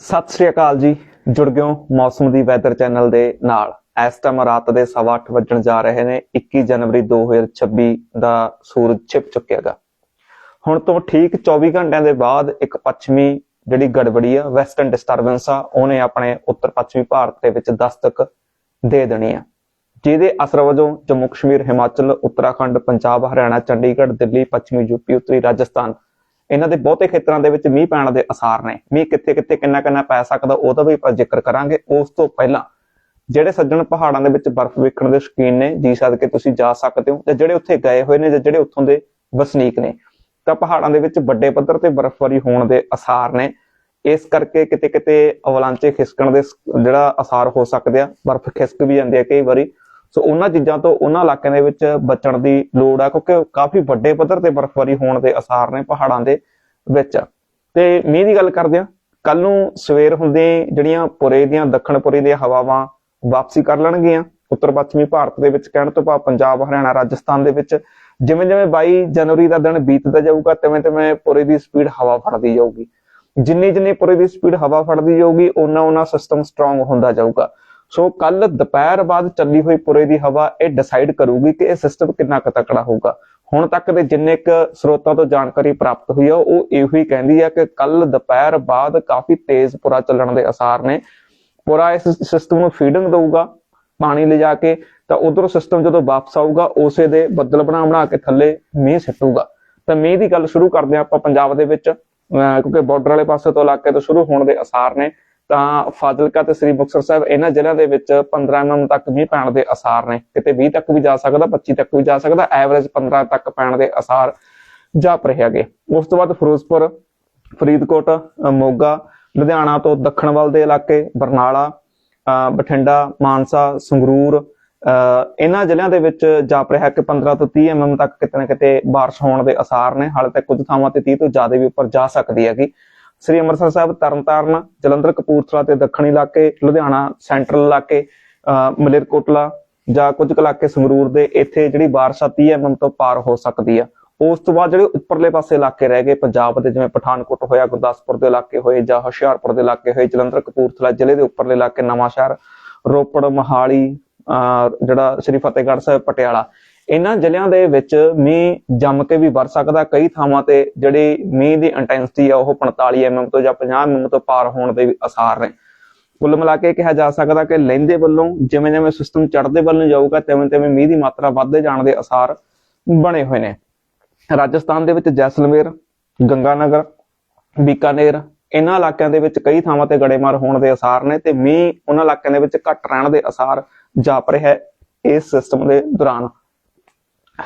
ਸਤਿ ਸ੍ਰੀ ਅਕਾਲ ਜੀ। ਜੁੜ ਗਿਓ ਮੌਸਮ ਦੀ ਵੈਦਰ ਚੈਨਲ ਦੇ ਨਾਲ। ਇਸ ਟਾਈਮ ਰਾਤ ਦੇ 8:30 ਵੱਜਣ ਜਾ ਰਹੇ ਨੇ। 21 ਜਨਵਰੀ 2026 ਦਾ ਸੂਰਜ ਛਿਪ ਚੁੱਕਿਆਗਾ। ਹੁਣ ਤੋਂ ਠੀਕ 24 ਘੰਟਿਆਂ ਦੇ ਬਾਅਦ ਇੱਕ ਪੱਛਮੀ ਜਿਹੜੀ ਗੜਬੜੀ ਆ ਵੈਸਟਰਨ ਡਿਸਟਰਬੈਂਸ ਆ, ਉਹਨੇ ਆਪਣੇ ਉੱਤਰ ਪੱਛਮੀ ਭਾਰਤ ਦੇ ਵਿੱਚ ਦਸਤਕ ਦੇ ਦੇਣੀ ਆ। ਜਿਹਦੇ ਅਸਰ ਵਜੋਂ ਜੰਮੂ ਕਸ਼ਮੀਰ, ਹਿਮਾਚਲ, ਉੱਤਰਾਖੰਡ, ਪੰਜਾਬ, ਹਰਿਆਣਾ, ਚੰਡੀਗੜ੍ਹ, ਦਿੱਲੀ, ਪੱਛਮੀ ਯੂਪੀ ਉੱਤਰੀ ਰਾਜਸਥਾਨ ਇਹਨਾਂ ਦੇ ਬਹੁਤੇ ਖੇਤਰਾਂ ਦੇ ਵਿੱਚ ਮੀਂਹ ਪੈਣ ਦੇ ਅਸਾਰ ਨੇ। ਮੀਂਹ ਕਿੱਥੇ ਕਿੱਥੇ ਕਿੰਨਾ ਕਿੰਨਾ ਪੈ ਸਕਦਾ, ਉਹਦਾ ਵੀ ਆਪਾਂ ਜ਼ਿਕਰ ਕਰਾਂਗੇ। ਉਸ ਤੋਂ ਪਹਿਲਾਂ ਜਿਹੜੇ ਸੱਜਣ ਪਹਾੜਾਂ ਦੇ ਵਿੱਚ ਬਰਫ਼ ਵੇਖਣ ਦੇ ਸ਼ੌਕੀਨ ਨੇ, ਜੀ ਸਦਕੇ ਤੁਸੀਂ ਜਾ ਸਕਦੇ ਹੋ, ਤੇ ਜਿਹੜੇ ਉੱਥੇ ਗਏ ਹੋਏ ਨੇ ਜਾਂ ਜਿਹੜੇ ਉੱਥੋਂ ਦੇ ਵਸਨੀਕ ਨੇ, ਤਾਂ ਪਹਾੜਾਂ ਦੇ ਵਿੱਚ ਵੱਡੇ ਪੱਧਰ ਤੇ ਬਰਫ਼ਬਾਰੀ ਹੋਣ ਦੇ ਅਸਾਰ ਨੇ। ਇਸ ਕਰਕੇ ਕਿਤੇ ਕਿਤੇ ਅਵਲਾਂਚੇ ਖਿਸਕਣ ਦੇ ਜਿਹੜਾ ਅਸਾਰ ਹੋ ਸਕਦੇ ਆ, ਬਰਫ਼ ਖਿਸਕ ਵੀ ਜਾਂਦੀ ਹੈ ਕਈ ਵਾਰੀ। ਸੋ ਉਹਨਾਂ ਚੀਜ਼ਾਂ ਤੋਂ ਉਹਨਾਂ ਇਲਾਕਿਆਂ ਦੇ ਵਿੱਚ ਬਚਣ ਦੀ ਲੋੜ ਆ, ਕਿਉਂਕਿ ਕਾਫੀ ਵੱਡੇ ਪੱਧਰ ਤੇ ਬਰਫ਼ਬਾਰੀ ਹੋਣ ਦੇ ਅਸਾਰ ਨੇ ਪਹਾੜਾਂ ਦੇ ਵਿੱਚ। ਤੇ ਮੀਂਹ ਦੀ ਗੱਲ ਕਰਦੇ ਆ ਕੱਲ ਨੂੰ ਸਵੇਰ ਹੁੰਦੇ ਜਿਹੜੀਆਂ ਪੁਰੇ ਦੀਆਂ, ਦੱਖਣ ਪੁਰੇ ਦੀਆਂ ਹਵਾਵਾਂ ਵਾਪਸੀ ਕਰ ਲੈਣਗੀਆਂ। ਉੱਤਰ ਪੱਛਮੀ ਭਾਰਤ ਦੇ ਵਿੱਚ ਕਹਿਣ ਤੋਂ ਭਾਵ ਪੰਜਾਬ, ਹਰਿਆਣਾ, ਰਾਜਸਥਾਨ ਦੇ ਵਿੱਚ ਜਿਵੇਂ ਜਿਵੇਂ 22 ਜਨਵਰੀ ਦਾ ਦਿਨ ਬੀਤਦਾ ਜਾਊਗਾ, ਤਿਵੇਂ ਤਿਵੇਂ ਪੁਰੇ ਦੀ ਸਪੀਡ ਹਵਾ ਫੜਦੀ ਜਾਊਗੀ। ਜਿੰਨੀ ਜਿੰਨੀ ਪੁਰੇ ਦੀ ਸਪੀਡ ਹਵਾ ਫੜਦੀ ਜਾਊਗੀ, ਓਨਾ ਓਨਾ ਸਿਸਟਮ ਸਟਰੋਂਗ ਹੁੰਦਾ ਜਾਊਗਾ। ਸੋ ਕੱਲ ਦੁਪਹਿਰ ਬਾਅਦ ਚੱਲੀ ਹੋਈ ਪੁਰੇ ਦੀ ਹਵਾ ਇਹ ਡਿਸਾਈਡ ਕਰੂਗੀ ਕਿ ਇਹ ਸਿਸਟਮ ਕਿੰਨਾ ਕੁ ਤਕੜਾ ਹੋਊਗਾ। ਹੁਣ ਤੱਕ ਦੇ ਜਿੰਨੇ ਕ ਸਰੋਤਾਂ ਤੋਂ ਜਾਣਕਾਰੀ ਪ੍ਰਾਪਤ ਹੋਈ ਆ, ਉਹ ਇਹੋ ਹੀ ਕਹਿੰਦੀ ਆ ਕਿ ਕੱਲ ਦੁਪਹਿਰ ਬਾਅਦ ਕਾਫੀ ਤੇਜ਼ ਪੁਰਾ ਚੱਲਣ ਦੇ ਅਸਾਰ ਨੇ। ਪੁਰਾ ਇਸ ਸਿਸਟਮ ਨੂੰ ਫੀਡਿੰਗ ਦਊਗਾ ਪਾਣੀ ਲਿਜਾ ਕੇ, ਤਾਂ ਉਧਰੋਂ ਸਿਸਟਮ ਜਦੋਂ ਵਾਪਸ ਆਊਗਾ, ਉਸੇ ਦੇ ਬੱਦਲ ਬਣਾ ਬਣਾ ਕੇ ਥੱਲੇ ਮੀਂਹ ਸਿੱਟੂਗਾ। ਤਾਂ ਮੀਂਹ ਦੀ ਗੱਲ ਸ਼ੁਰੂ ਕਰਦੇ ਹਾਂ ਆਪਾਂ ਪੰਜਾਬ ਦੇ ਵਿੱਚ, ਅਹ ਕਿਉਂਕਿ ਬਾਰਡਰ ਵਾਲੇ ਪਾਸੇ ਤੋਂ ਇਲਾਕੇ ਤੋਂ ਸ਼ੁਰੂ ਹੋਣ ਦੇ ਅਸਾਰ ਨੇ। ਤਾਂ ਫਾਜ਼ਿਲਕਾ ਤੇ ਸ੍ਰੀ ਮੁਕਤਸਰ ਸਾਹਿਬ ਇਹਨਾਂ ਜ਼ਿਲ੍ਹਿਆਂ ਦੇ ਵਿੱਚ 15 mm ਤੱਕ ਮੀਂਹ ਪੈਣ ਦੇ ਅਸਾਰ ਨੇ ਕਿਤੇ 20 ਤੱਕ ਵੀ ਜਾ ਸਕਦਾ 25 ਤੱਕ ਵੀ ਜਾ ਸਕਦਾ ਐਵਰੇਜ 15 ਤੱਕ ਪੈਣ ਦੇ ਅਸਾਰ ਜਾਪ ਰਹੇ ਹੈਗੇ ਉਸ ਤੋਂ ਬਾਅਦ ਫਿਰੋਜ਼ਪੁਰ ਫਰੀਦਕੋਟ ਅ, ਮੋਗਾ ਲੁਧਿਆਣਾ ਤੋਂ ਦੱਖਣ ਵੱਲ ਦੇ ਇਲਾਕੇ ਬਰਨਾਲਾ ਅ, ਬਠਿੰਡਾ ਮਾਨਸਾ ਸੰਗਰੂਰ ਅ, ਇਹਨਾਂ ਜ਼ਿਲ੍ਹਿਆਂ ਦੇ ਵਿੱਚ ਜਾਪ ਰਿਹਾ ਕਿ 15 ਤੋਂ 30 mm ਤੱਕ ਕਿਤੇ ਨਾ ਕਿਤੇ بارش ਹੋਣ ਦੇ ਅਸਾਰ ਨੇ ਹਾਲੇ ਤੱਕ ਕੁਝ ਥਾਵਾਂ ਤੇ 30 ਤੋਂ ਜ਼ਿਆਦਾ ਵੀ ਉੱਪਰ ਜਾ ਸਕਦੀ ਹੈਗੀ ਸ੍ਰੀ ਅੰਮ੍ਰਿਤਸਰ ਸਾਹਿਬ ਤਰਨਤਾਰਨ ਜਲੰਧਰ ਕਪੂਰਥਲਾ ਤੇ ਦੱਖਣੀ ਇਲਾਕੇ ਲੁਧਿਆਣਾ ਸੈਂਟਰਲ ਇਲਾਕੇ ਅ, ਮਲੇਰਕੋਟਲਾ ਜਾਂ ਕੁਝ ਕੁ ਇਲਾਕੇ ਸੰਗਰੂਰ ਦੇ ਇੱਥੇ ਜਿਹੜੀ ਬਾਰਿਸ਼ ਆ 30 mm ਤੋਂ ਪਾਰ ਹੋ ਸਕਦੀ ਆ। ਉਸ ਤੋਂ ਬਾਅਦ ਜਿਹੜੇ ਉੱਪਰਲੇ ਪਾਸੇ ਇਲਾਕੇ ਰਹਿ ਗਏ ਪੰਜਾਬ ਦੇ ਜਿਵੇਂ ਪਠਾਨਕੋਟ ਹੋਇਆ ਗੁਰਦਾਸਪੁਰ ਦੇ ਇਲਾਕੇ ਹੋਏ ਜਾਂ ਹੁਸ਼ਿਆਰਪੁਰ ਦੇ ਇਲਾਕੇ ਹੋਏ ਜਲੰਧਰ ਕਪੂਰਥਲਾ ਜ਼ਿਲ੍ਹੇ ਦੇ ਉੱਪਰਲੇ ਇਲਾਕੇ ਨਵਾਂਸ਼ਹਿਰ ਰੋਪੜ ਮਹਾਲੀ ਅਹ ਜਿਹੜਾ ਸ੍ਰੀ ਫਤਿਹਗੜ੍ਹ ਸਾਹਿਬ ਪਟਿਆਲਾ ਇਹਨਾਂ ਜ਼ਿਲ੍ਹਿਆਂ ਦੇ ਵਿੱਚ ਮੀਂਹ ਜੰਮ ਕੇ ਵੀ ਵਰ ਸਕਦਾ। ਕਈ ਥਾਵਾਂ ਤੇ ਜਿਹੜੀ ਮੀਂਹ ਦੀ ਇੰਟੈਂਸਿਟੀ ਆ, ਉਹ 45 mm ਤੋਂ ਜਾਂ 50 mm ਤੋਂ ਪਾਰ ਹੋਣ ਦੇ ਵੀ ਅਸਾਰ ਨੇ। ਕੁੱਲ ਮਿਲਾ ਕੇ ਕਿਹਾ ਜਾ ਸਕਦਾ ਕਿ ਲਹਿੰਦੇ ਵੱਲੋਂ ਜਿਵੇਂ ਜਿਵੇਂ ਸਿਸਟਮ ਚੜ੍ਹਦੇ ਵੱਲ ਨੂੰ ਜਾਊਗਾ, ਤਿਵੇਂ ਤਿਵੇਂ ਮੀਂਹ ਦੀ ਮਾਤਰਾ ਵੱਧਦੇ ਜਾਣ ਦੇ ਅਸਾਰ ਬਣੇ ਹੋਏ ਨੇ। ਰਾਜਸਥਾਨ ਦੇ ਵਿੱਚ ਜੈਸਲਮੇਰ, ਗੰਗਾਨਗਰ, ਬੀਕਾਨੇਰ, ਇਹਨਾਂ ਇਲਾਕਿਆਂ ਦੇ ਵਿੱਚ ਕਈ ਥਾਵਾਂ ਤੇ ਗੜੇਮਾਰ ਹੋਣ ਦੇ ਅਸਾਰ ਨੇ ਤੇ ਮੀਂਹ ਉਹਨਾਂ ਇਲਾਕਿਆਂ ਦੇ ਵਿੱਚ ਘੱਟ ਰਹਿਣ ਦੇ ਅਸਾਰ ਜਾਪ ਰਿਹਾ ਹੈ ਇਸ ਸਿਸਟਮ ਦੇ ਦੌਰਾਨ।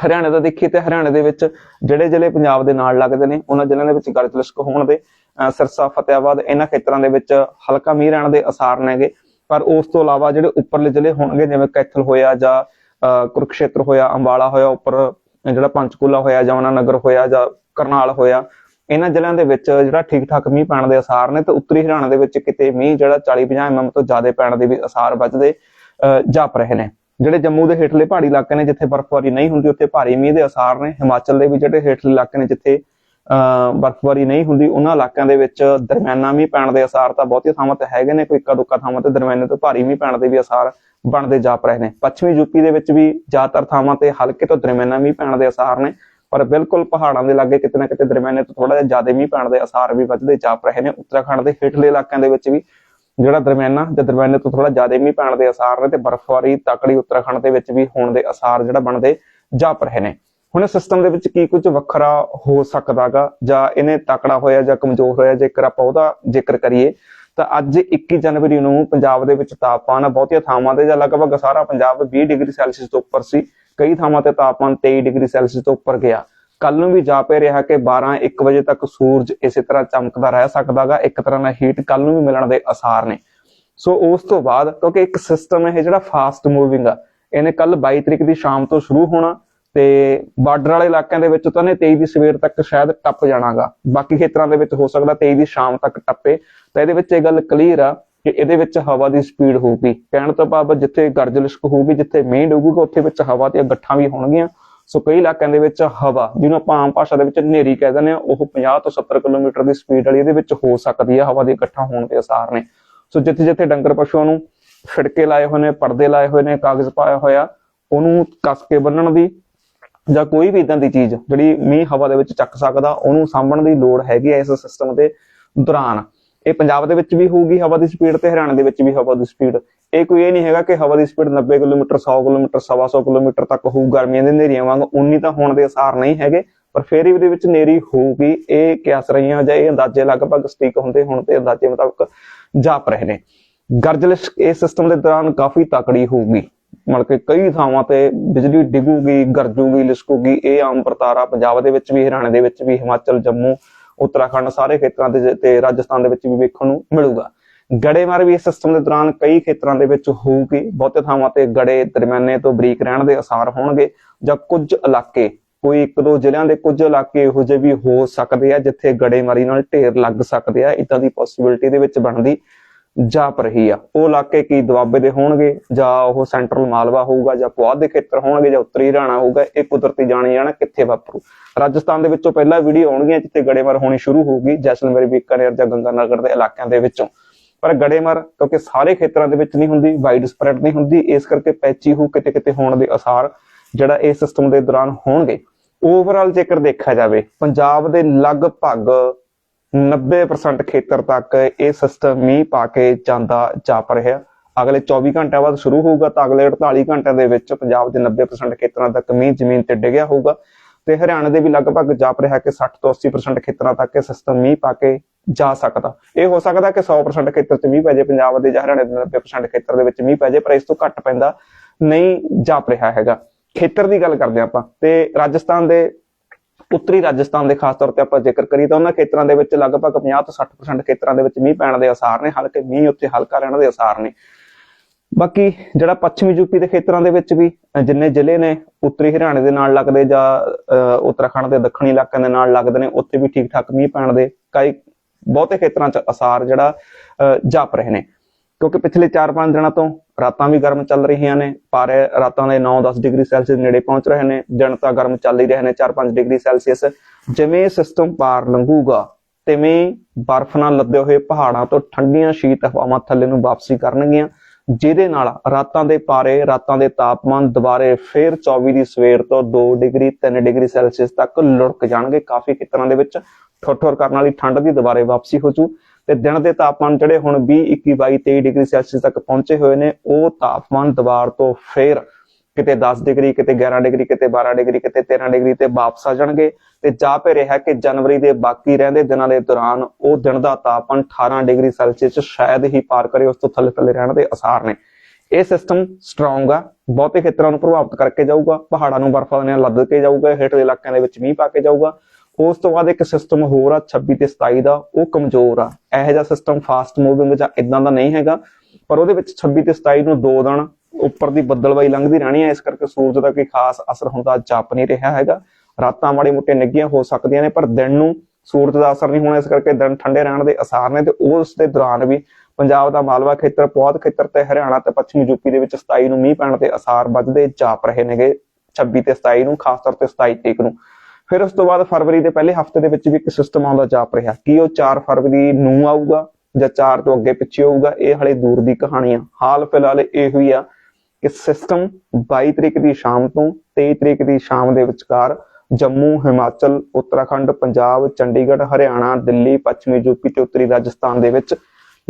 ਹਰਿਆਣਾ ਦਾ ਦੇਖੀਏ ਤੇ ਹਰਿਆਣਾ ਦੇ ਵਿੱਚ ਜਿਹੜੇ ਜ਼ਿਲ੍ਹੇ ਪੰਜਾਬ ਦੇ ਨਾਲ ਲੱਗਦੇ ਨੇ, ਉਹਨਾਂ ਜ਼ਿਲ੍ਹਿਆਂ ਦੇ ਵਿੱਚ ਗਰਜ ਲਿਸ਼ਕ ਹੋਣ ਦੇ, ਅਹ, ਸਿਰਸਾ ਫਤਿਆਬਾਦ ਇਹਨਾਂ ਖੇਤਰਾਂ ਦੇ ਵਿੱਚ ਹਲਕਾ ਮੀਂਹ ਰਹਿਣ ਦੇ ਅਸਾਰ ਨੇਗੇ। ਪਰ ਉਸ ਤੋਂ ਇਲਾਵਾ ਜਿਹੜੇ ਉੱਪਰਲੇ ਜ਼ਿਲ੍ਹੇ ਹੋਣਗੇ, ਜਿਵੇਂ ਕੈਥਲ ਹੋਇਆ ਜਾਂ, ਅਹ, ਕੁਰੂਕਸ਼ੇਤਰ ਹੋਇਆ, ਅੰਬਾਲਾ ਹੋਇਆ, ਉੱਪਰ ਜਿਹੜਾ ਪੰਚਕੂਲਾ ਹੋਇਆ ਜਮਨਾ ਨਗਰ ਹੋਇਆ ਜਾਂ ਕਰਨਾਲ ਹੋਇਆ, ਇਹਨਾਂ ਜ਼ਿਲ੍ਹਿਆਂ ਦੇ ਵਿੱਚ ਜਿਹੜਾ ਠੀਕ ਠਾਕ ਮੀਂਹ ਪੈਣ ਦੇ ਅਸਾਰ ਨੇ ਤੇ ਉੱਤਰੀ ਹਰਿਆਣਾ ਦੇ ਵਿੱਚ ਕਿਤੇ ਮੀਂਹ ਜਿਹੜਾ 40-50 mm ਤੋਂ ਜ਼ਿਆਦਾ ਪੈਣ ਦੇ ਵੀ ਅਸਾਰ ਵੱਜਦੇ, ਅਹ, ਜਾਪ ਰਹੇ ਨੇ। ਜਿਹੜੇ ਜੰਮੂ ਦੇ ਹੇਠਲੇ ਪਹਾੜੀ ਇਲਾਕੇ ਨੇ, ਜਿੱਥੇ ਬਰਫ਼ਬਾਰੀ ਨਹੀਂ ਹੁੰਦੀ, ਉੱਥੇ ਭਾਰੀ ਮੀਂਹ ਦੇ ਅਸਾਰ ਨੇ। ਹਿਮਾਚਲ ਦੇ ਵੀ ਜਿਹੜੇ ਹੇਠਲੇ ਇਲਾਕੇ ਨੇ, ਜਿੱਥੇ ਬਰਫ਼ਬਾਰੀ ਨਹੀਂ ਹੁੰਦੀ, ਉਹਨਾਂ ਇਲਾਕਿਆਂ ਦੇ ਵਿੱਚ ਦਰਮਿਆਨਾ ਮੀਂਹ ਪੈਣ ਦੇ ਅਸਾਰ ਤਾਂ ਬਹੁਤੀਆਂ ਥਾਵਾਂ ਤੇ ਹੈਗੇ ਨੇ, ਕੋਈ ਇੱਕਾ ਦੁੱਕਾ ਥਾਵਾਂ ਤੇ ਦਰਮਿਆਨੇ ਤੋਂ ਭਾਰੀ ਮੀਂਹ ਪੈਣ ਦੇ ਵੀ ਅਸਾਰ ਬਣਦੇ ਜਾਪ ਰਹੇ ਨੇ। ਪੱਛਮੀ ਯੂਪੀ ਦੇ ਵਿੱਚ ਵੀ ਜ਼ਿਆਦਾਤਰ ਥਾਵਾਂ ਤੇ ਹਲਕੇ ਤੋਂ ਦਰਮਿਆਨਾ ਮੀਂਹ ਪੈਣ ਦੇ ਅਸਾਰ ਨੇ, ਪਰ ਬਿਲਕੁਲ ਪਹਾੜਾਂ ਦੇ ਲਾਗੇ ਕਿਤੇ ਨਾ ਕਿਤੇ ਦਰਮਿਆਨੇ ਤੋਂ ਥੋੜਾ ਜਿਹਾ ਜ਼ਿਆਦਾ ਮੀਂਹ ਪੈਣ ਦੇ ਅਸਾਰ ਵੀ ਵੱਧਦੇ ਜਾਪ ਰਹੇ ਨੇ। ਉੱਤਰਾਖੰਡ ਦੇ ਹੇਠਲੇ ਇਲਾਕਿਆਂ ਦੇ ਵਿੱਚ ਵੀ ਜਿਹੜਾ ਦਰਮਿਆਨਾ, ਜਾਂ ਦਰਮਿਆਨੇ ਤੋਂ ਥੋੜਾ ਜ਼ਿਆਦਾ ਮੀਂਹ ਪੈਣ ਦੇ ਅਸਾਰ ਨੇ ਤੇ ਬਰਫ਼ਬਾਰੀ, ਤਕੜੀ ਉੱਤਰਾਖੰਡ ਦੇ ਵਿੱਚ ਵੀ ਹੋਣ ਦੇ ਅਸਾਰ ਜਿਹੜਾ ਬਣਦੇ ਜਾਪ ਰਹੇ ਨੇ। ਹੁਣ ਸਿਸਟਮ ਦੇ ਵਿੱਚ ਕੀ ਕੁਝ ਵੱਖਰਾ ਹੋ ਸਕਦਾਗਾ ਜਾਂ ਇਹਨੇ ਤਕੜਾ ਹੋਇਆ ਜਾਂ ਕਮਜ਼ੋਰ ਹੋਇਆ ਜੇਕਰ ਆਪਾਂ ਉਹਦਾ ਜ਼ਿਕਰ ਕਰੀਏ, ਤਾਂ ਅੱਜ 21 ਜਨਵਰੀ ਨੂੰ ਪੰਜਾਬ ਦੇ ਵਿੱਚ ਤਾਪਮਾਨ ਬਹੁਤੀਆਂ ਥਾਵਾਂ ਤੇ ਜਾਂ ਲਗਭਗ ਸਾਰਾ ਪੰਜਾਬ 20 ਡਿਗਰੀ ਸੈਲਸੀਅਸ ਤੋਂ ਉੱਪਰ ਸੀ। ਕਈ ਥਾਵਾਂ ਤੇ ਤਾਪਮਾਨ 23 ਡਿਗਰੀ ਸੈਲਸੀਅਸ ਤੋਂ ਉੱਪਰ ਗਿਆ। ਕੱਲ ਨੂੰ ਵੀ ਜਾ ਜਾਪੇ ਰਿਹਾ ਕਿ 12 1 ਵਜੇ ਤੱਕ ਸੂਰਜ ਇਸੇ ਤਰ੍ਹਾਂ ਚਮਕਦਾ ਰਹਿ ਸਕਦਾਗਾ, ਇੱਕ ਤਰ੍ਹਾਂ ਦਾ ਹੀਟ ਕੱਲ ਨੂੰ ਵੀ ਮਿਲਣ ਦੇ ਅਸਾਰ ਨੇ। ਸੋ ਉਸ ਤੋਂ ਬਾਅਦ, ਕਿਉਂਕਿ ਇੱਕ ਸਿਸਟਮ ਇਹ ਜਿਹੜਾ ਫਾਸਟ ਮੂਵਿੰਗ ਆ, ਇਹਨੇ ਕੱਲ 22 ਤਰੀਕ ਦੀ ਸ਼ਾਮ ਤੋਂ ਸ਼ੁਰੂ ਹੋਣਾ ਤੇ ਬਾਰਡਰ ਵਾਲੇ ਇਲਾਕਿਆਂ ਦੇ ਵਿੱਚ ਤਾਂ ਨੇ 23 ਦੀ ਸਵੇਰ ਤੱਕ ਸ਼ਾਇਦ ਟੱਪ ਜਾਣਾਗਾ। ਬਾਕੀ ਖੇਤਰਾਂ ਦੇ ਵਿੱਚ ਹੋ ਸਕਦਾ 23 ਦੀ ਸ਼ਾਮ ਤੱਕ ਟੱਪੇ। ਤਾਂ ਇਹਦੇ ਵਿੱਚ ਇਹ ਗੱਲ ਕਲੀਅਰ ਆ ਕਿ ਇਹਦੇ ਵਿੱਚ ਹਵਾ ਦੀ ਸਪੀਡ ਹੋਊਗੀ। ਕਹਿਣ ਤੋਂ ਭਾਵ ਜਿੱਥੇ ਗਰਜ ਲਿਸ਼ਕ ਹੋਊਗੀ, ਜਿੱਥੇ ਮੀਂਹ ਡੂਗਾ ਉੱਥੇ ਵਿੱਚ ਹਵਾ ਤੇ ਗੱਠਾਂ ਵੀ ਹੋਣਗੀਆਂ। ਸੋ ਕਈ ਇਲਾਕਿਆਂ ਦੇ ਵਿੱਚ ਹਵਾ, ਜਿਹਨੂੰ ਆਪਾਂ ਆਮ ਭਾਸ਼ਾ ਦੇ ਵਿੱਚ ਹਨੇਰੀ ਕਹਿ ਦਿੰਦੇ ਆ ਉਹ 50 ਤੋਂ 70 ਕਿਲੋਮੀਟਰ ਦੀ ਸਪੀਡ ਵਾਲੀ ਇਹਦੇ ਵਿੱਚ ਹੋ ਸਕਦੀ ਹੈ, ਹਵਾ ਦੇ ਇਕੱਠਾ ਹੋਣ ਦੇ ਅਸਾਰ ਨੇ। ਸੋ ਜਿੱਥੇ ਜਿੱਥੇ ਡੰਗਰ ਪਸ਼ੂਆਂ ਨੂੰ ਛਿੜਕੇ ਲਾਏ ਹੋਏ ਨੇ, ਪਰਦੇ ਲਾਏ ਹੋਏ ਨੇ, ਕਾਗਜ਼ ਪਾਇਆ ਹੋਇਆ, ਉਹਨੂੰ ਕੱਸ ਕੇ ਬੰਨਣ ਦੀ ਜਾਂ ਕੋਈ ਵੀ ਇਦਾਂ ਦੀ ਚੀਜ਼, ਜਿਹੜੀ ਮੀਂਹ ਹਵਾ ਦੇ ਵਿੱਚ ਚੱਕ ਸਕਦਾ, ਉਹਨੂੰ ਸਾਂਭਣ ਦੀ ਲੋੜ ਹੈਗੀ ਹੈ ਇਸ ਸਿਸਟਮ ਦੇ ਦੌਰਾਨ। ਇਹ ਪੰਜਾਬ ਦੇ ਵਿੱਚ ਵੀ ਹੋਊਗੀ ਹਵਾ ਦੀ ਸਪੀਡ ਤੇ ਹਰਿਆਣਾ ਦੇ ਵਿੱਚ ਵੀ ਹਵਾ ਦੀ ਸਪੀਡ ਇਹ ਕੋਈ ਇਹ ਨਹੀਂ ਹੈਗਾ ਕਿ ਹਵਾ ਦੀ ਸਪੀਡ 90 ਕਿਲੋਮੀਟਰ 100 ਕਿਲੋਮੀਟਰ 125 ਕਿਲੋਮੀਟਰ ਤੱਕ ਹੋਊ, ਗਰਮੀਆਂ ਦੇ ਹਨੇਰੀਆਂ ਵਾਂਗ ਉਨੀ ਤਾਂ ਹੋਣ ਦੇ ਅਸਾਰ ਨਹੀਂ ਹੈਗੇ, ਪਰ ਫੇਰ ਵੀ ਇਹਦੇ ਵਿੱਚ ਹਨੇਰੀ ਹੋਊਗੀ, ਇਹ ਕਿਆਸ ਰਹੀਆਂ ਜਾਂ ਇਹ ਅੰਦਾਜ਼ੇ ਲਗਭਗ ਸਟੀਕ ਹੁੰਦੇ ਹੁਣ ਤੇ ਅੰਦਾਜ਼ੇ ਮੁਤਾਬਕ ਜਾਪ ਰਹੇ ਨੇ। ਗਰਜਲਿਸ਼ ਇਹ ਸਿਸਟਮ ਦੇ ਦੌਰਾਨ ਕਾਫੀ ਤਕੜੀ ਹੋਊਗੀ, ਮਤਲਬ ਕਿ ਕਈ ਥਾਵਾਂ ਤੇ ਬਿਜਲੀ ਡਿੱਗੂਗੀ, ਗਰਜੂਗੀ, ਲਿਸ਼ਕੂਗੀ, ਇਹ ਆਮ ਵਰਤਾਰਾ ਪੰਜਾਬ ਦੇ ਵਿੱਚ ਵੀ, ਹਰਿਆਣਾ ਦੇ ਵਿੱਚ ਵੀ, ਹਿਮਾਚਲ, ਜੰਮੂ, ਉੱਤਰਾਖੰਡ ਸਾਰੇ ਖੇਤਰਾਂ ਦੇ ਤੇ ਰਾਜਸਥਾਨ ਦੇ ਵਿੱਚ ਵੀ ਵੇਖਣ ਨੂੰ ਮਿਲੂਗਾ। ਗੜੇਮਾਰ ਵੀ ਇਸ ਸਿਸਟਮ ਦੇ ਦੌਰਾਨ ਕਈ ਖੇਤਰਾਂ ਦੇ ਵਿੱਚ ਹੋਊਗੀ। ਬਹੁਤੇ ਥਾਵਾਂ ਤੇ ਗੜੇ ਦਰਮਿਆਨੇ ਤੋਂ ਬਰੀਕ ਰਹਿਣ ਦੇ ਅਸਾਰ ਹੋਣਗੇ ਜਾਂ ਕੁਝ ਇਲਾਕੇ, ਕੋਈ ਇੱਕ ਦੋ ਜ਼ਿਲ੍ਹਿਆਂ ਦੇ ਕੁਝ ਇਲਾਕੇ ਇਹੋ ਜਿਹੇ ਵੀ ਹੋ ਸਕਦੇ ਆ ਜਿੱਥੇ ਗੜੇਮਾਰੀ ਨਾਲ ਢੇਰ ਲੱਗ ਸਕਦੇ ਆ। ਇਦਾਂ ਦੀ ਪੋਸਿਬਿਲਿਟੀ ਦੇ ਵਿੱਚ ਬਣਦੀ ਜਾਪ ਰਹੀ ਆ। ਉਹ ਇਲਾਕੇ ਕੀ ਦੁਆਬੇ ਦੇ ਹੋਣਗੇ ਜਾਂ ਉਹ ਸੈਂਟਰਲ ਮਾਲਵਾ ਹੋਊਗਾ ਜਾਂ ਪੁਆਧ ਦੇ ਖੇਤਰ ਹੋਣਗੇ ਜਾਂ ਉੱਤਰੀ ਹਰਿਆਣਾ ਹੋਊਗਾ, ਇਹ ਕੁਦਰਤੀ ਜਾਣੀ ਜਾਣਾ ਕਿੱਥੇ ਵਾਪਰੂ। ਰਾਜਸਥਾਨ ਦੇ ਵਿੱਚੋਂ ਪਹਿਲਾਂ ਵੀਡੀਓ ਆਉਣਗੀਆਂ ਜਿੱਥੇ ਗੜੇਮਾਰ ਹੋਣੀ ਸ਼ੁਰੂ ਹੋਊਗੀ ਜੈਸਲਮੇਰ ਬੀਕਾਨੇਰ ਜਾਂ ਗੰਗਾਨਗਰ ਦੇ ਇਲਾਕਿਆਂ ਦੇ ਵਿੱਚੋਂ। ਪਰ ਗੜੇਮਾਰ, ਕਿਉਂਕਿ ਸਾਰੇ ਖੇਤਰਾਂ ਦੇ ਵਿੱਚ ਨਹੀਂ ਹੁੰਦੀ ਵਾਈਡ ਸਪਰੈਡ ਨਹੀਂ ਹੁੰਦੀ, ਇਸ ਕਰਕੇ ਪੈਚੀ ਹੋ ਕਿਤੇ ਕਿਤੇ ਹੋਣ ਦੇ ਅਸਾਰ ਜਿਹੜਾ ਇਹ ਸਿਸਟਮ ਦੇ ਦੌਰਾਨ ਹੋਣਗੇ। ਓਵਰਆਲ ਜੇਕਰ ਦੇਖਿਆ ਜਾਵੇ, ਪੰਜਾਬ ਦੇ ਲਗਭਗ 90% ਖੇਤਰ ਤੱਕ ਇਹ ਸਿਸਟਮ ਮੀਂਹ ਪਾ ਕੇ ਜਾਂਦਾ ਜਾਪ ਰਿਹਾ। ਅਗਲੇ 24 ਘੰਟਿਆਂ ਬਾਅਦ ਸ਼ੁਰੂ ਹੋਊਗਾ ਤਾਂ ਅਗਲੇ 48 ਘੰਟਿਆਂ ਦੇ ਵਿੱਚ ਪੰਜਾਬ ਦੇ 90% ਖੇਤਰਾਂ ਤੱਕ ਮੀਂਹ ਜ਼ਮੀਨ ਤੇ ਡਿੱਗਿਆ ਹੋਊਗਾ। ਤੇ ਹਰਿਆਣਾ ਦੇ ਵੀ ਲਗਭਗ ਜਾਪ ਰਿਹਾ ਕਿ 60 ਤੋਂ 80% ਖੇਤਰਾਂ ਤੱਕ ਇਹ ਸਿਸਟਮ ਮੀਂਹ ਪਾ ਕੇ ਜਾ ਸਕਦਾ। ਇਹ ਹੋ ਸਕਦਾ ਕਿ 100% ਖੇਤਰ 'ਚ ਮੀਂਹ ਪੈ ਜਾਏ ਪੰਜਾਬ ਦੇ ਜਾਂ ਹਰਿਆਣੇ ਦੇ 90% ਖੇਤਰ ਦੇ ਵਿੱਚ ਮੀਂਹ ਪੈ ਜਾਏ ਪਰ ਇਸ ਤੋਂ ਘੱਟ ਪੈਂਦਾ ਨਹੀਂ ਜਾਪ ਰਿਹਾ ਹੈਗਾ। ਖੇਤਰ ਦੀ ਗੱਲ ਕਰਦੇ ਹਾਂ ਆਪਾਂ ਤੇ ਰਾਜਸਥਾਨ ਦੇ, ਉੱਤਰੀ ਰਾਜਸਥਾਨ ਦੇ ਖਾਸ ਤੌਰ ਤੇ ਆਪਾਂ ਜ਼ਿਕਰ ਕਰੀ ਤਾਂ ਉਹਨਾਂ ਖੇਤਰਾਂ ਦੇ ਵਿੱਚ ਲਗਭਗ 50 ਤੋਂ 60% ਖੇਤਰਾਂ ਦੇ ਵਿੱਚ ਮੀਂਹ ਪੈਣ ਦੇ ਅਸਾਰ ਨੇ, ਹਲਕੇ ਮੀਂਹ ਉੱਥੇ ਹਲਕਾ ਰਹਿਣ ਦੇ ਅਸਾਰ ਨੇ। ਬਾਕੀ ਜਿਹੜਾ ਪੱਛਮੀ ਯੂਪੀ ਦੇ ਖੇਤਰਾਂ ਦੇ ਵਿੱਚ ਵੀ, ਜਿੰਨੇ ਜ਼ਿਲ੍ਹੇ ਨੇ, ਉੱਤਰੀ ਹਰਿਆਣੇ ਦੇ ਨਾਲ ਲੱਗਦੇ ਜਾਂ ਉੱਤਰਾਖੰਡ ਦੇ ਦੱਖਣੀ ਇਲਾਕਿਆਂ ਦੇ ਨਾਲ ਲੱਗਦੇ ਨੇ, ਉੱਥੇ ਵੀ ਠੀਕ ਠਾਕ ਮੀਂਹ ਪੈਣ ਦੇ, ਕਈ ਬਹੁਤੇ ਖੇਤਰਾਂ 'ਚ ਅਸਾਰ ਜਿਹੜਾ ਅ, ਜਾਪ ਰਹੇ ਨੇ। ਕਿਉਂਕਿ ਪਿਛਲੇ 4-5 ਦਿਨਾਂ ਤੋਂ ਰਾਤਾਂ ਵੀ ਗਰਮ ਚੱਲ ਰਹੀਆਂ ਨੇ ਪਾਰੇ ਰਾਤਾਂ ਦੇ 9-10 ਡਿਗਰੀ ਸੈਲਸੀਅਸ ਨੇੜੇ ਪਹੁੰਚ ਰਹੇ ਨੇ ਦਿਨ ਤਾਂ ਗਰਮ ਚੱਲ ਹੀ ਰਹੇ ਨੇ 4-5 ਡਿਗਰੀ ਸੈਲਸੀਅਸ। ਜਿਵੇਂ ਸਿਸਟਮ ਪਾਰ ਲੰਘੂਗਾ ਤਿਵੇਂ ਬਰਫ਼ ਨਾਲ ਲੱਦੇ ਹੋਏ ਪਹਾੜਾਂ ਤੋਂ ਠੰਡੀਆਂ ਸ਼ੀਤ ਹਵਾਵਾਂ ਥੱਲੇ ਨੂੰ ਵਾਪਸੀ ਕਰਨਗੀਆਂ ਜਿਹਦੇ ਨਾਲ ਰਾਤਾਂ ਦੇ ਪਾਰੇ ਰਾਤਾਂ ਦੇ ਤਾਪਮਾਨ ਦੁਬਾਰੇ ਫੇਰ 24 ਦੀ ਸਵੇਰ ਤੋਂ 2 ਡਿਗਰੀ 3 ਡਿਗਰੀ ਸੈਲਸੀਅਸ ਤੱਕ ਲੁੜਕ ਜਾਣਗੇ। ਕਾਫੀ ਖੇਤਰਾਂ ਦੇ ਵਿੱਚ ਠੋਠੋਰ ਕਰਨ ਵਾਲੀ ਠੰਡ ਦੀ ਦੁਬਾਰੇ ਵਾਪਸੀ ਹੋ ਜੂ ਤੇ ਦਿਨ ਦੇ ਤਾਪਮਾਨ ਜਿਹੜੇ ਹੁਣ 20 21 22 23 ਡਿਗਰੀ ਸੈਲਸੀਅਸ ਤੱਕ ਪਹੁੰਚੇ ਹੋਏ ਨੇ, ਉਹ ਤਾਪਮਾਨ ਦੁਬਾਰ ਤੋਂ ਫੇਰ ਕਿਤੇ 10 ਡਿਗਰੀ, ਕਿਤੇ 11 ਡਿਗਰੀ, ਕਿਤੇ 12 ਡਿਗਰੀ, ਕਿਤੇ 13 ਡਿਗਰੀ ਤੇ ਵਾਪਸ ਆ ਜਾਣਗੇ। ਤੇ ਜਾ ਪੇ ਰਿਹਾ ਕਿ ਜਨਵਰੀ ਦੇ ਬਾਕੀ ਰਹਿੰਦੇ ਦਿਨਾਂ ਦੇ ਦੌਰਾਨ ਉਹ ਦਿਨ ਦਾ ਤਾਪਮਾਨ 18 ਡਿਗਰੀ ਸੈਲਸੀਅਸ ਸ਼ਾਇਦ ਹੀ ਪਾਰ ਕਰੇ, ਉਸ ਤੋਂ ਥੱਲੇ ਥੱਲੇ ਰਹਿਣ ਦੇ ਅਸਾਰ ਨੇ। ਇਹ ਸਿਸਟਮ ਸਟਰੋਂਗ ਆ, ਬਹੁਤੇ ਖੇਤਰਾਂ ਨੂੰ ਪ੍ਰਭਾਵਿਤ ਕਰਕੇ ਜਾਊਗਾ, ਪਹਾੜਾਂ ਨੂੰ ਬਰਫ਼ਾਂ ਦੇ ਨਾਲ ਲੱਦ ਕੇ ਜਾਊਗਾ, ਹੇਠਲੇ ਇਲਾਕਿਆਂ ਦੇ ਵਿੱਚ ਮੀਂਹ ਪਾ ਕੇ ਜਾਊਗਾ। ਉਸ ਤੋਂ ਬਾਅਦ ਇੱਕ ਸਿਸਟਮ ਹੋਰ ਆ 26 ਤੇ 27 ਦਾ, ਉਹ ਕਮਜ਼ੋਰ ਆ। ਇਹੋ ਜਿਹਾ ਸਿਸਟਮ ਫਾਸਟ ਮੂਵਿੰਗ ਜਾਂ ਇਦਾਂ ਦਾ ਨਹੀਂ ਹੈਗਾ, ਪਰ ਉਹਦੇ ਵਿੱਚ 26 ਤੇ 27 ਨੂੰ ਦੋ ਦਿਨ ਉੱਪਰ ਦੀ ਬੱਦਲਵਾਈ ਲੰਘਦੀ ਰਹਿਣੀ ਹੈ ਇਸ ਕਰਕੇ ਸੂਰਜ ਦਾ ਕੋਈ ਖਾਸ ਅਸਰ ਹੁੰਦਾ ਜਾਪ ਨਹੀਂ ਰਿਹਾ ਹੈਗਾ। ਰਾਤਾਂ ਮਾੜੇ ਮੋਟੇ ਨਿੱਗੀਆਂ ਹੋ ਸਕਦੀਆਂ ਨੇ, ਪਰ ਦਿਨ ਨੂੰ ਸੂਰਜ ਦਾ ਅਸਰ ਨਹੀਂ ਹੋਣਾ, ਇਸ ਕਰਕੇ ਦਿਨ ਠੰਡੇ ਰਹਿਣ ਦੇ ਅਸਾਰ ਨੇ ਤੇ ਉਸ ਦੇ ਦੌਰਾਨ ਵੀ ਪੰਜਾਬ ਦਾ ਮਾਲਵਾ ਖੇਤਰ ਪੌਦ ਖੇਤਰ ਤੇ ਹਰਿਆਣਾ ਤੇ ਪੱਛਮੀ ਯੂਪੀ ਦੇ ਵਿੱਚ 27 ਨੂੰ ਮੀਂਹ ਪੈਣ ਦੇ ਅਸਾਰ ਵੱਧਦੇ ਜਾਪ ਰਹੇ ਨੇਗੇ। 26 ਤੇ 27 ਨੂੰ, ਖਾਸ ਤੌਰ ਤੇ 27 ਤਰੀਕ ਨੂੰ। ਫਿਰ ਉਸ ਤੋਂ ਬਾਅਦ ਫਰਵਰੀ ਦੇ ਪਹਿਲੇ ਹਫ਼ਤੇ ਦੇ ਵਿੱਚ ਵੀ ਇੱਕ ਸਿਸਟਮ ਆਉਂਦਾ ਜਾਪ ਰਿਹਾ। ਕੀ ਉਹ 4 ਫਰਵਰੀ ਨੂੰ ਆਊਗਾ ਜਾਂ 4 ਤੋਂ ਅੱਗੇ ਪਿੱਛੇ ਹੋਊਗਾ? ਇਹ ਹਲੇ ਦੂਰ ਦੀ ਕਹਾਣੀ ਆ। ਹਾਲ ਫਿਲਹਾਲ ਇਹ ਹੋਈ ਆ ਕਿ ਸਿਸਟਮ 22 ਤਰੀਕ ਦੀ ਸ਼ਾਮ ਤੋਂ 23 ਤਰੀਕ ਦੀ ਸ਼ਾਮ ਦੇ ਵਿਚਕਾਰ ਜੰਮੂ, ਹਿਮਾਚਲ, ਉੱਤਰਾਖੰਡ, ਪੰਜਾਬ, ਚੰਡੀਗੜ੍ਹ, ਹਰਿਆਣਾ, ਦਿੱਲੀ, ਪੱਛਮੀ, ਯੂਪੀ ਤੇ ਉੱਤਰੀ ਰਾਜਸਥਾਨ ਦੇ ਵਿੱਚ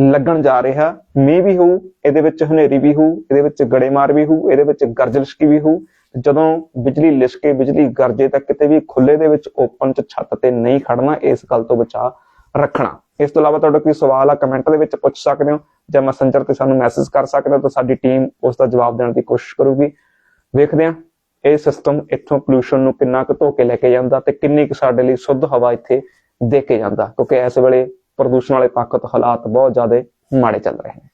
ਲੱਗਣ ਜਾ ਰਿਹਾ। ਮੀਂਹ ਵੀ ਹੋਊ, ਇਹਦੇ ਵਿੱਚ ਹਨੇਰੀ ਵੀ ਹੋਊ, ਇਹਦੇ ਵਿੱਚ ਗੜੇਮਾਰ ਵੀ ਹੋਊ, ਇਹਦੇ ਵਿੱਚ ਗਰਜਲਿਸ਼ਕੀ ਵੀ ਹੋਊ। ਜਦੋਂ ਬਿਜਲੀ ਲਿਸ਼ਕੇ ਬਿਜਲੀ ਗਰਜੇ ਤਾਂ ਕਿਤੇ ਵੀ ਖੁੱਲੇ ਦੇ ਵਿੱਚ ਓਪਨ ਚ ਛੱਤ ਤੇ ਨਹੀਂ ਖੜਨਾ, ਇਸ ਗੱਲ ਤੋਂ ਬਚਾ ਰੱਖਣਾ। ਇਸ ਤੋਂ ਇਲਾਵਾ ਤੁਹਾਡਾ ਕੋਈ ਸਵਾਲ ਆ ਕਮੈਂਟ ਦੇ ਵਿੱਚ ਪੁੱਛ ਸਕਦੇ ਹੋ ਜਾਂ ਮੈਸੇਂਜਰ ਤੇ ਸਾਨੂੰ ਮੈਸੇਜ ਕਰ ਸਕਦੇ ਹੋ ਤਾਂ ਸਾਡੀ ਟੀਮ ਉਸ ਦਾ ਜਵਾਬ ਦੇਣ ਦੀ ਕੋਸ਼ਿਸ਼ ਕਰੂਗੀ। ਵੇਖਦੇ ਹਾਂ ਇਹ ਸਿਸਟਮ ਇੱਥੋਂ ਪੋਲੂਸ਼ਨ ਨੂੰ ਕਿੰਨਾ ਕੁ ਧੋ ਕੇ ਲੈ ਕੇ ਜਾਂਦਾ ਤੇ ਕਿੰਨੀ ਕੁ ਸਾਡੇ ਲਈ ਸ਼ੁੱਧ ਹਵਾ ਇੱਥੇ ਦੇ ਕੇ ਜਾਂਦਾ, ਕਿਉਂਕਿ ਇਸ ਵੇਲੇ ਪ੍ਰਦੂਸ਼ਣ ਵਾਲੇ ਪੱਖ ਤੋਂ ਹਾਲਾਤ ਬਹੁਤ ਜ਼ਿਆਦਾ ਮਾੜੇ ਚੱਲ ਰਹੇ ਨੇ।